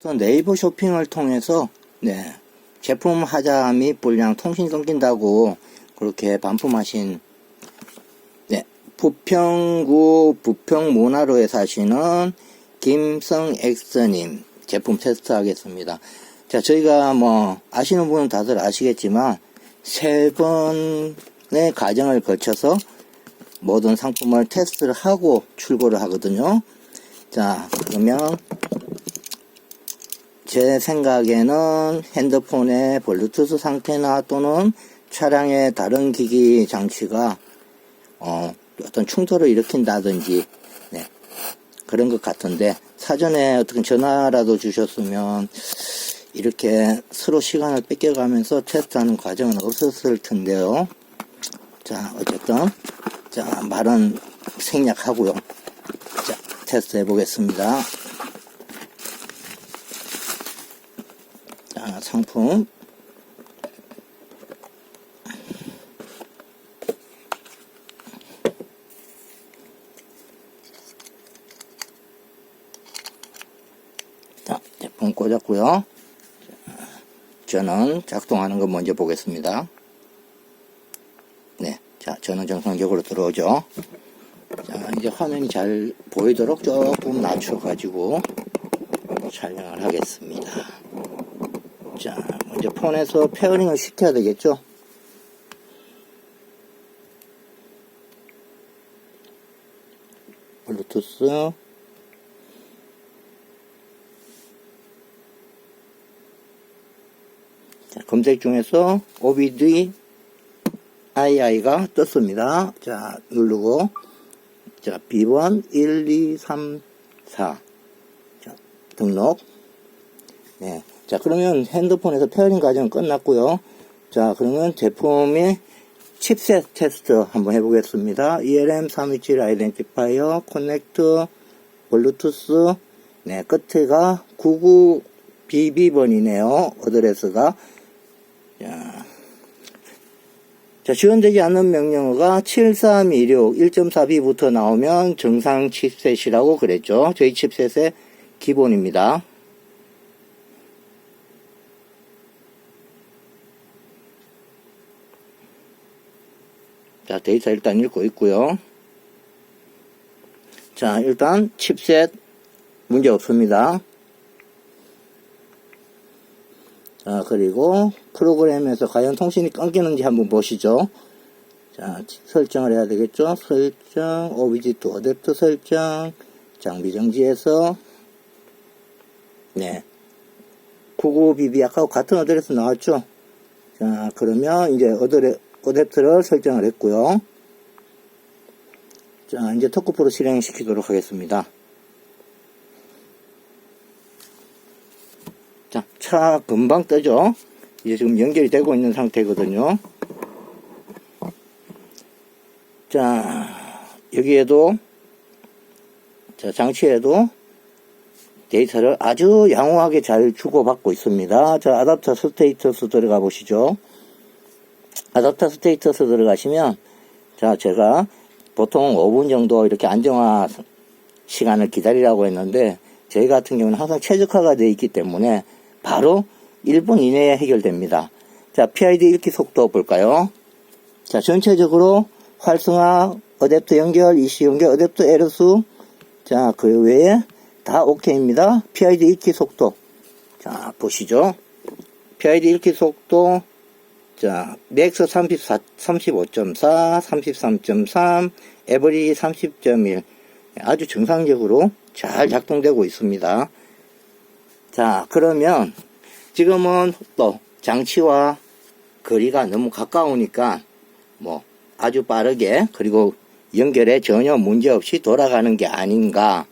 또 네이버 쇼핑을 통해서 네, 제품 하자 및 불량 통신 끊긴다고 그렇게 반품하신 네, 부평구 부평문화로에 사시는 김성엑스님 제품 테스트하겠습니다. 자, 저희가 뭐 아시는 분은 다들 아시겠지만 세 번의 과정을 거쳐서 모든 상품을 테스트를 하고 출고를 하거든요. 자, 그러면 제 생각에는 핸드폰의 블루투스 상태나 또는 차량의 다른 기기 장치가 어, 어떤 충돌을 일으킨다든지 네, 그런 것 같은데 사전에 어떻게 전화라도 주셨으면 이렇게 서로 시간을 뺏겨가면서 테스트하는 과정은 없었을 텐데요. 자, 어쨌든 자 말은 생략하고요. 자, 테스트 해보겠습니다. 자, 상품. 자, 제품 꽂았고요. 자, 저는 작동하는 거 먼저 보겠습니다. 네, 자, 저는 정상적으로 들어오죠. 자, 이제 화면이 잘 보이도록 조금 낮춰가지고 촬영을 하겠습니다. 자, 먼저 폰에서 페어링을 시켜야 되겠죠? 블루투스. 자, 검색 중에서 OBD II가 떴습니다. 자, 누르고, 자, B1 1, 2, 3, 4. 자, 등록. 네. 자, 그러면 핸드폰에서 페어링 과정은 끝났고요. 자, 그러면 제품의 칩셋 테스트 한번 해보겠습니다. ELM327 아이덴티파이어, 커넥트, 블루투스, 네, 끝에가 99BB번이네요. 어드레스가. 자, 자, 지원되지 않는 명령어가 7326 1.4B부터 나오면 정상 칩셋이라고 그랬죠. 저희 칩셋의 기본입니다. 자, 데이터 일단 읽고 있고요. 자, 일단 칩셋 문제 없습니다. 자, 그리고 프로그램에서 과연 통신이 끊기는지 한번 보시죠. 자, 설정을 해야 되겠죠. 설정, 오비지2 어댑터 설정, 장비 정지에서, 네. 99BB 아까 같은 어드레스 나왔죠. 자, 그러면 이제 어드레, 어댑터를 설정을 했고요. 자, 이제 토크프로 실행시키도록 하겠습니다. 자, 차 금방 뜨죠? 이제 지금 연결이 되고 있는 상태거든요. 자, 여기에도, 자, 장치에도 데이터를 아주 양호하게 잘 주고받고 있습니다. 자, 아답터 스테이터스 들어가 보시죠. 아답터 스테이터스 들어가시면, 자, 제가 보통 5분 정도 이렇게 안정화 시간을 기다리라고 했는데, 저희 같은 경우는 항상 최적화가 되어 있기 때문에 바로 1분 이내에 해결됩니다. 자, PID 읽기 속도 볼까요? 자, 전체적으로 활성화, 어댑터 연결, EC 연결, 어댑터 에러수, 자, 그 외에 다 OK입니다. PID 읽기 속도. 자, 보시죠. PID 읽기 속도, 자, 맥스 34, 35.4, 33.3, 에버리 30.1. 아주 정상적으로 잘 작동되고 있습니다. 자, 그러면 지금은 또 장치와 거리가 너무 가까우니까 뭐 아주 빠르게 그리고 연결에 전혀 문제 없이 돌아가는 게 아닌가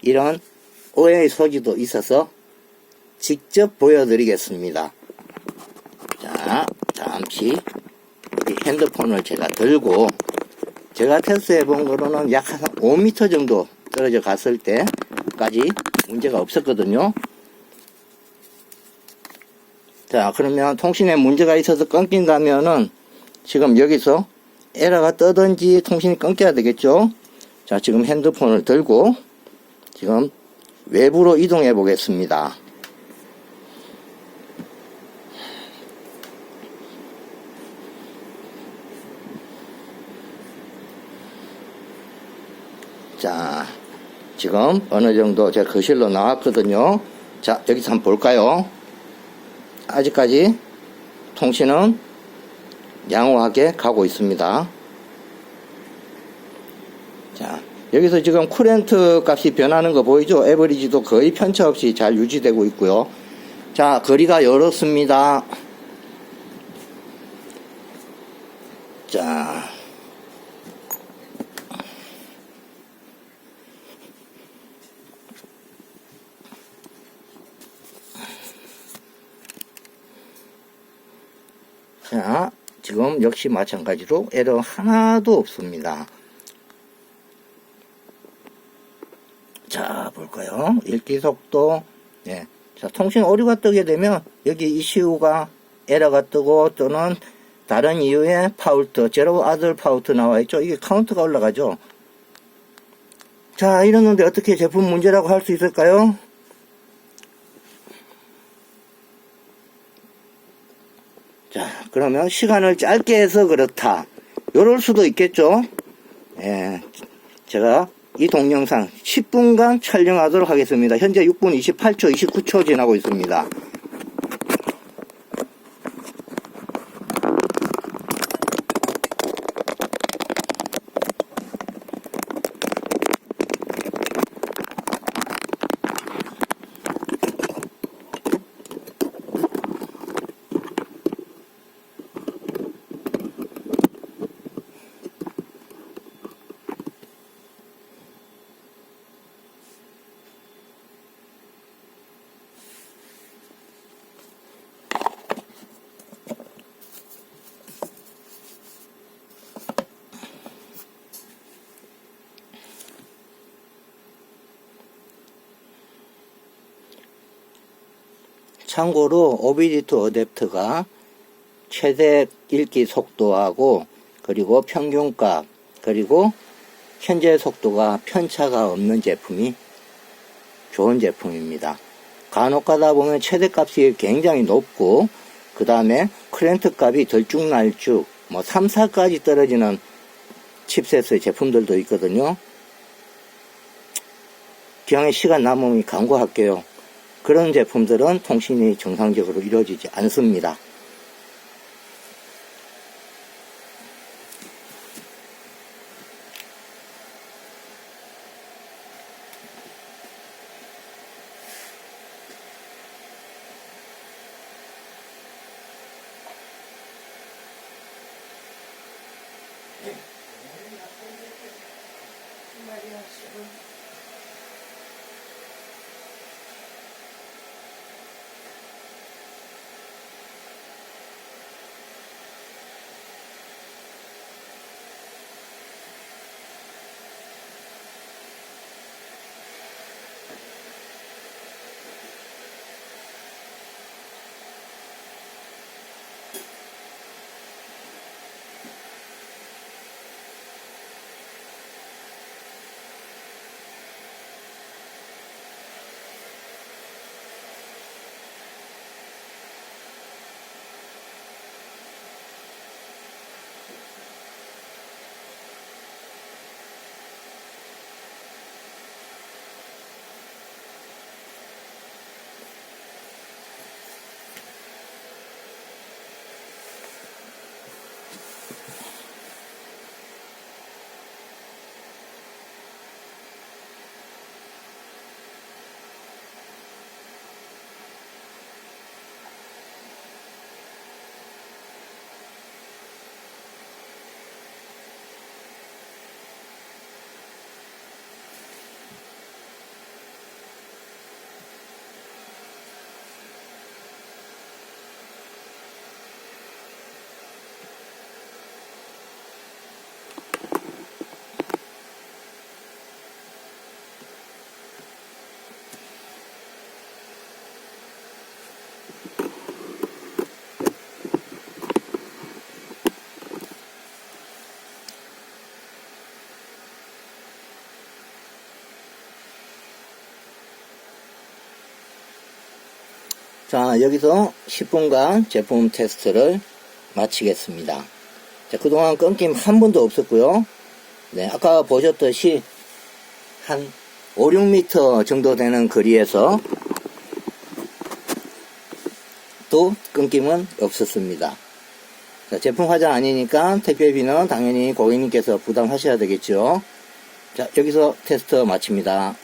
이런 오해의 소지도 있어서 직접 보여드리겠습니다. 우리 핸드폰을 제가 들고 제가 테스트해 본 거로는 약 한 5m 정도 떨어져 갔을 때까지 문제가 없었거든요. 자, 그러면 통신에 문제가 있어서 끊긴다면은 지금 여기서 에러가 뜨든지 통신이 끊겨야 되겠죠? 자, 지금 핸드폰을 들고 지금 외부로 이동해 보겠습니다. 자, 지금 어느 정도 제가 거실로 나왔거든요. 자, 여기서 한번 볼까요? 아직까지 통신은 양호하게 가고 있습니다. 자, 여기서 지금 쿠렌트 값이 변하는 거 보이죠? 에버리지도 거의 편차 없이 잘 유지되고 있고요. 자, 거리가 열었습니다. 자, 자, 지금 역시 마찬가지로 에러 하나도 없습니다. 자, 볼까요? 읽기 속도. 네. 자, 통신 오류가 뜨게 되면 여기 이슈가 에러가 뜨고 또는 다른 이유의 파울트, 제로 아들 파울트 나와 있죠. 이게 카운트가 올라가죠. 자, 이러는데 어떻게 제품 문제라고 할 수 있을까요? 자, 그러면 시간을 짧게 해서 그렇다. 요럴 수도 있겠죠. 예, 제가 이 동영상 10분간 촬영하도록 하겠습니다. 현재 6분 28초, 29초 지나고 있습니다. 참고로 오비디트 어댑터가 최대 읽기 속도하고 그리고 평균값 그리고 현재 속도가 편차가 없는 제품이 좋은 제품입니다. 간혹 가다 보면 최대값이 굉장히 높고 그 다음에 크렌트 값이 들쭉날쭉 뭐 3, 4까지 떨어지는 칩셋의 제품들도 있거든요. 기왕에 시간 남으면 광고할게요. 그런 제품들은 통신이 정상적으로 이루어지지 않습니다. 자, 여기서 10분간 제품 테스트를 마치겠습니다. 자, 그동안 끊김 한 번도 없었고요. 네, 아까 보셨듯이 한 5, 6m 정도 되는 거리에서 또 끊김은 없었습니다. 자, 제품 화장 아니니까 택배비는 당연히 고객님께서 부담하셔야 되겠죠. 자, 여기서 테스트 마칩니다.